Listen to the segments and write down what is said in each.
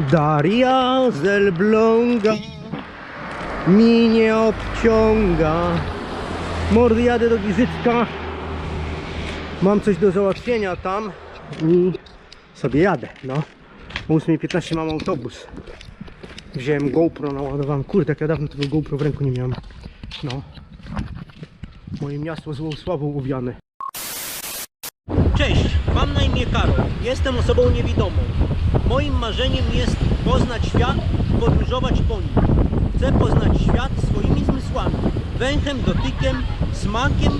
Daria z Elbląga mi nie obciąga. Mordy, jadę do Giżycka. Mam coś do załatwienia tam i sobie jadę, no. O 8.15 mam autobus. Wziąłem GoPro, naładowałem. Kurde, jak ja dawno tego GoPro w ręku nie miałem. No. Moje miasto złą sławą uwiane. Cześć, mam na imię Karol. Jestem osobą niewidomą. Moim marzeniem jest poznać świat, podróżować po nim. Chcę poznać świat swoimi zmysłami. Węchem, dotykiem, smakiem.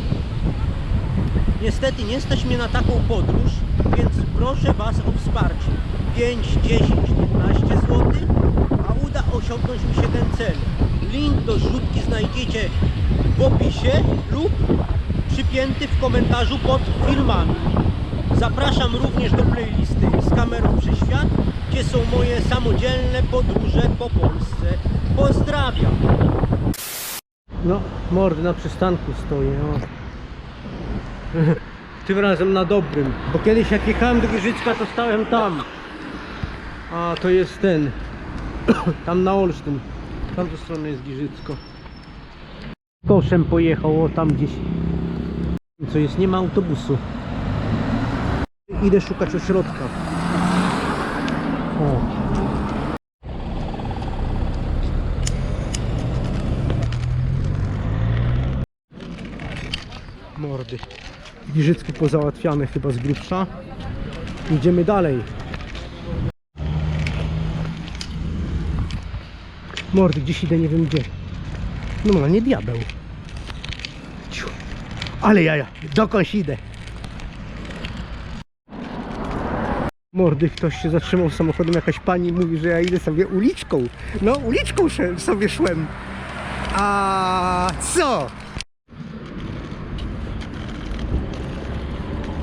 Niestety nie stać mnie na taką podróż, więc proszę Was o wsparcie. 5, 10, 15 zł, a uda osiągnąć mi się ten cel. Link do rzutki znajdziecie w opisie lub przypięty w komentarzu pod filmami. Zapraszam również do playlisty z kamerą przez świat, gdzie są moje samodzielne podróże po Polsce. Pozdrawiam! No, mordy na przystanku stoję. O. Tym razem na dobrym, bo kiedyś jak jechałem do Giżycka to stałem tam. A to jest ten. Tam na Olsztyn. Tam do strony jest Giżycko. Koszem pojechał o tam gdzieś. Co jest, nie ma autobusu. Idę szukać ośrodka. O. Mordy. Giżycku pozałatwiane chyba z grubsza. Idziemy dalej. Mordy, gdzieś idę, nie wiem gdzie. No, nie diabeł. Ciu. Ale jaja, dokądś idę. Mordy, ktoś się zatrzymał samochodem, jakaś pani mówi, że ja idę sobie uliczką. No, uliczką sobie szłem. A co?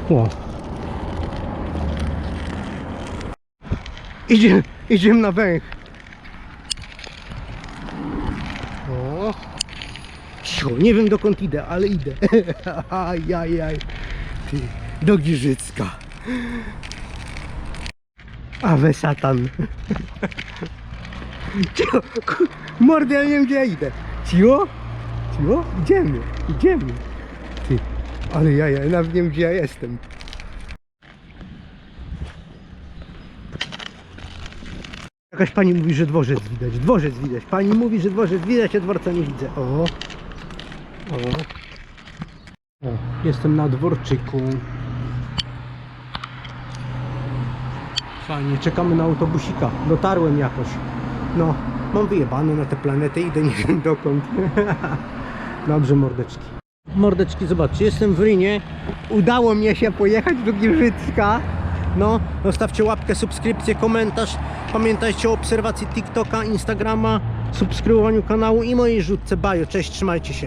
O. Idziemy, idziemy na węch. O. Ciu, nie wiem dokąd idę, ale idę. Ajajaj. Ty, do Giżycka. Awe satan. Cio, ku- mordy, ja nie wiem gdzie ja idę. Cio? Idziemy, idziemy. Ty, ale ja, ja nawet nie wiem gdzie ja jestem. Jakaś pani mówi, że dworzec widać. Dworzec widać. Pani mówi, że dworzec widać, a dworca nie widzę. O. O. O. Jestem na dworczyku. Fajnie, czekamy na autobusika. Dotarłem jakoś. No, mam wyjebane na tę planetę, idę nie wiem dokąd. Dobrze, mordeczki. Mordeczki, zobaczcie, jestem w Rynie. Udało mi się pojechać do Giżycka. No, zostawcie łapkę, subskrypcję, komentarz. Pamiętajcie o obserwacji TikToka, Instagrama, subskrybowaniu kanału i mojej rzutce Bajo. Cześć, trzymajcie się.